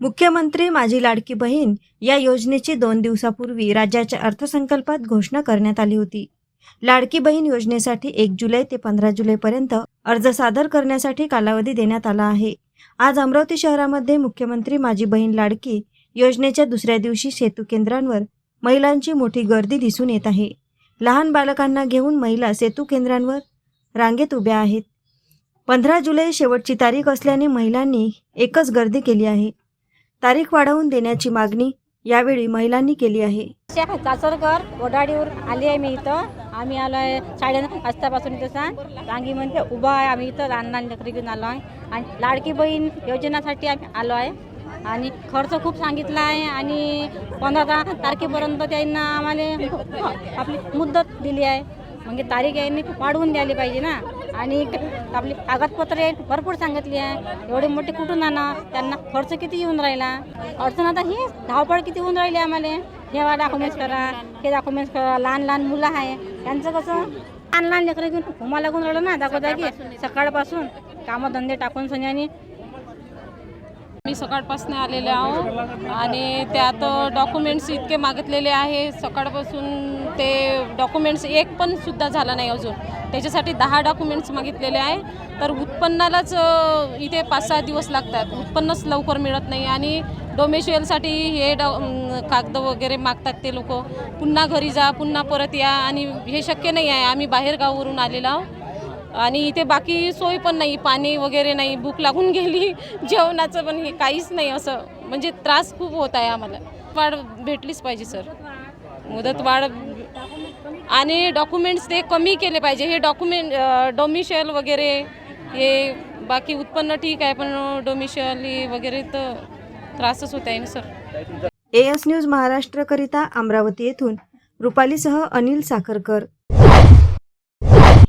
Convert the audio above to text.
मुख्यमंत्री माझी लाडकी बहीण या योजनेची दोन दिवसापूर्वी राज्याच्या अर्थसंकल्पात घोषणा करण्यात आली होती. लाडकी बहीण योजनेसाठी एक जुलै ते पंधरा जुलैपर्यंत अर्ज सादर करण्यासाठी कालावधी देण्यात आला आहे. आज अमरावती शहरामध्ये मुख्यमंत्री माझी बहीण लाडकी योजनेच्या दुसऱ्या दिवशी सेतू केंद्रांवर महिलांची मोठी गर्दी दिसून येत आहे. लहान बालकांना घेऊन महिला सेतू केंद्रांवर रांगेत उभ्या आहेत. पंधरा जुलै शेवटची तारीख असल्याने महिलांनी एकच गर्दी केली आहे. तारीख वाढवून देण्याची मागणी यावेळी महिलांनी केली आहे. शा चाचरकर वडाडीवर आली आहे मी इथं. आम्ही आलो आहे साडे वाजतापासून इथं सांग म्हणजे उभा आहे. आम्ही इथं लहान लहान लेकरी घेऊन आलो आहे. आणि लाडकी बहीण योजनेसाठी आम्ही आलो आहे. आणि खर्च खूप सांगितला आहे. आणि पंधरा तारखेपर्यंत त्यांना आम्हाला आपली मुदत दिली आहे. म्हणजे तारीख यांनी वाढवून द्यायला पाहिजे ना. आणि आपली कागदपत्रे भरपूर सांगितली आहे. एवढे मोठे कुठून आणा? त्यांना खर्च किती येऊन राहिला? अडचण आता ही धावपळ किती होऊन राहिली आम्हाला? हेवा डॉक्युमेंट्स करा हे डॉक्युमेंट्स करा. लहान लहान मुलं आहे. त्यांचं कसं? लहान लहान लेकरं घेऊन हुमा लागून राहिलं ना दाखवता की सकाळपासून कामधंदे टाकून संध्यानी मी सकाळपासून आलेले आहो. आणि त्यात डॉक्युमेंट्स इतके मागितलेले आहे. सकाळपासून ते डॉक्युमेंट्स एक पण सुद्धा झाला नाही अजून. त्याच्यासाठी दहा डॉक्युमेंट्स मागितलेले आहे. तर उत्पन्नालाच इथे पाच सहा दिवस लागतात. उत्पन्नच लवकर मिळत नाही. आणि डोमेशियलसाठी हे डॉ कागद वगैरे मागतात ते लोक. पुन्हा घरी जा पुन्हा परत या. आणि हे शक्य नाही आहे. आम्ही बाहेरगाववरून आलेलो आहोत आणि इथे बाकी सोय पण नाही पाणी वगैरे नाही भूक लागून गेली जेवणाचं पण हे काहीच नाही असं. म्हणजे त्रास खूप होत आहे आम्हाला. वाढ भेटलीच पाहिजे सर. मुदत वाढ आणि डॉक्युमेंट्स ते कमी केले पाहिजे. हे डॉक्युमेंट डोमिशल वगैरे हे बाकी उत्पन्न ठीक आहे पण डोमिशियल वगैरे तर त्रासच होत आहे ना सर. एस न्यूज महाराष्ट्रकरिता अमरावती येथून. रुपालीसह अनिल साखरकर.